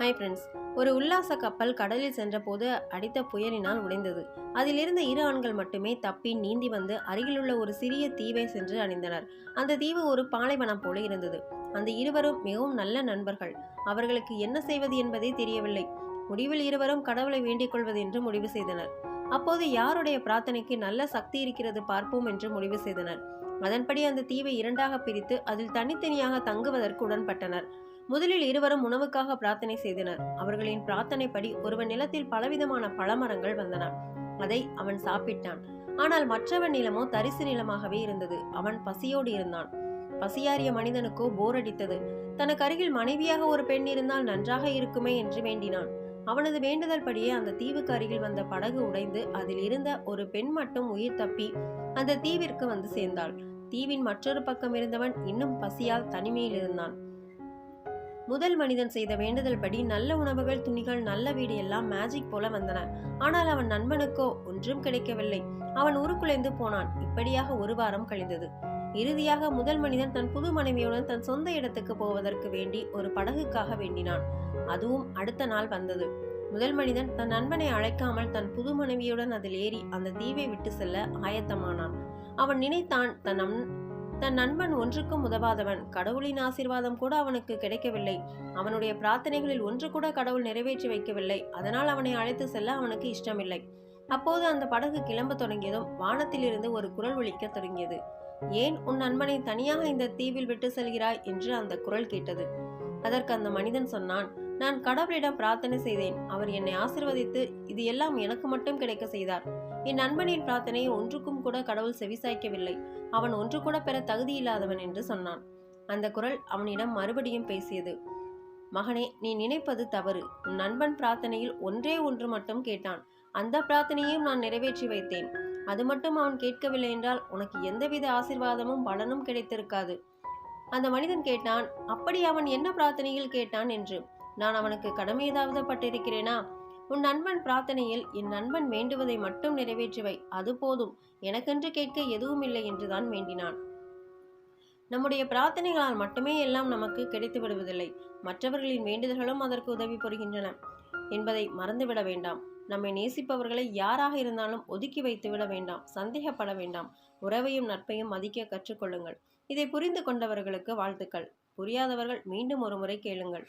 Hi friends ஒரு உல்லாச கப்பல் கடலில் சென்றபோது அடித்த புயலினால் உடைந்தது. அதிலிருந்த இரு ஆண்கள் மட்டுமே தப்பி நீந்தி வந்து அருகிலுள்ள ஒரு சிறிய தீவை சென்று அணிந்தனர். அந்த தீவு ஒரு பாலைவனம் போல இருந்தது. அந்த இருவரும் மிகவும் நல்ல நண்பர்கள். அவர்களுக்கு என்ன செய்வது என்பதே தெரியவில்லை. முடிவில் இருவரும் கடவுளை வேண்டிக் கொள்வது என்று முடிவு செய்தனர். அப்போது யாருடைய பிரார்த்தனைக்கு நல்ல சக்தி இருக்கிறது பார்ப்போம் என்று முடிவு செய்தனர். அதன்படி அந்த தீவை இரண்டாக பிரித்து அதில் தனித்தனியாக தங்குவதற்கு உடன்பட்டனர். முதலில் இருவரும் உணவுக்காக பிரார்த்தனை செய்தனர். அவர்களின் பிரார்த்தனைப்படி ஒருவன் நிலத்தில் பலவிதமான பழமரங்கள் வந்தன. அதை அவன் சாப்பிட்டான். ஆனால் மற்றவன் நிலமோ தரிசு நிலமாகவே இருந்தது. அவன் பசியோடு இருந்தான். பசியாறிய மனிதனுக்கோ போர் அடித்தது. தனக்கு அருகில் மனைவியாக ஒரு பெண் இருந்தால் நன்றாக இருக்குமே என்று வேண்டினான். அவனது வேண்டுதல் படியே அந்த தீவுக்கு அருகில் வந்த படகு உடைந்து அதில் இருந்த ஒரு பெண் மட்டும் உயிர் தப்பி அந்த தீவிற்கு வந்து சேர்ந்தாள். தீவின் மற்றொரு பக்கம் இருந்தவன் இன்னும் பசியால் தனிமையில் இருந்தான். முதல் மனிதன் செய்த வேண்டுதல் படி நல்ல உணவுகள் துணிகள் நல்ல வீடு எல்லாம் மேஜிக் போல வந்தன. ஆனால் அவன் நண்பனுக்கோ ஒன்றும் கிடைக்கவில்லை. அவன் உருக்குலைந்து போனான். இப்படியாக ஒரு வாரம் கழிந்தது. இறுதியாக முதல் மனிதன் தன் புது மனைவியுடன் தன் சொந்த இடத்துக்கு போவதற்கு வேண்டி ஒரு படகுக்காக வேண்டினான். அதுவும் அடுத்த நாள் வந்தது. முதல் மனிதன் தன் நண்பனை அழைக்காமல் தன் புது மனைவியுடன் அதில் ஏறி அந்த தீவை விட்டு செல்ல ஆயத்தமானான். அவன் நினைத்தான் தன் நம் தன் நண்பன் ஒன்றுக்கும் உதவாதவன். கடவுளின் ஆசீர்வாதம் கூட அவனுக்கு கிடைக்கவில்லை. அவனுடைய பிரார்த்தனைகளில் ஒன்று கூட கடவுள் நிறைவேற்றி வைக்கவில்லை. அதனால் அவனை அழைத்து செல்ல அவனுக்கு இஷ்டமில்லை. அப்போது அந்த படகு கிளம்ப தொடங்கியதும் வானத்திலிருந்து ஒரு குரல் ஒலிக்க தொடங்கியது. ஏன் உன் நண்பனை தனியாக இந்த தீவில் விட்டு செல்கிறாய்? என்று அந்த குரல் கேட்டது. அதற்கு அந்த மனிதன் சொன்னான் நான் கடவுளிடம் பிரார்த்தனை செய்தேன். அவர் என்னை ஆசிர்வதித்து இது எல்லாம் எனக்கு மட்டும் கிடைக்க செய்தார். என் நண்பனின் பிரார்த்தனையை ஒன்றுக்கும் கூட கடவுள் செவிசாய்க்கவில்லை. அவன் ஒன்று கூட பெற தகுதியில்லாதவன் என்று சொன்னான். அந்த குரல் அவனிடம் மறுபடியும் பேசியது. மகனே நீ நினைப்பது தவறு. உன் நண்பன் பிரார்த்தனையில் ஒன்றே ஒன்று மட்டும் கேட்டான். அந்த பிரார்த்தனையையும் நான் நிறைவேற்றி வைத்தேன். அது மட்டும் அவன் கேட்கவில்லை என்றால் உனக்கு எந்தவித ஆசிர்வாதமும் பலனும் கிடைத்திருக்காது. அந்த மனிதன் கேட்டான் அப்படி அவன் என்ன பிரார்த்தனையில் கேட்டான்? என்று. நான் அவனுக்கு கடமை ஏதாவது பட்டிருக்கிறேனா? உன் நண்பன் பிரார்த்தனையில் என் நண்பன் வேண்டுவதை மட்டும் நிறைவேற்றுவை அது போதும். எனக்கென்று கேட்க எதுவும் இல்லை என்றுதான் வேண்டினான். நம்முடைய பிரார்த்தனைகளால் மட்டுமே எல்லாம் நமக்கு கிடைத்து விடுவதில்லை மற்றவர்களின் வேண்டுதல்களும் அதற்கு உதவி புரிகின்றன என்பதை மறந்துவிட வேண்டாம். நம்மை நேசிப்பவர்களை யாராக இருந்தாலும் ஒதுக்கி வைத்து விட வேண்டாம். சந்தேகப்பட வேண்டாம். உறவையும் நட்பையும் மதிக்க கற்றுக்கொள்ளுங்கள். இதை புரிந்து கொண்டவர்களுக்கு வாழ்த்துக்கள். புரியாதவர்கள் மீண்டும் ஒரு முறை கேளுங்கள்.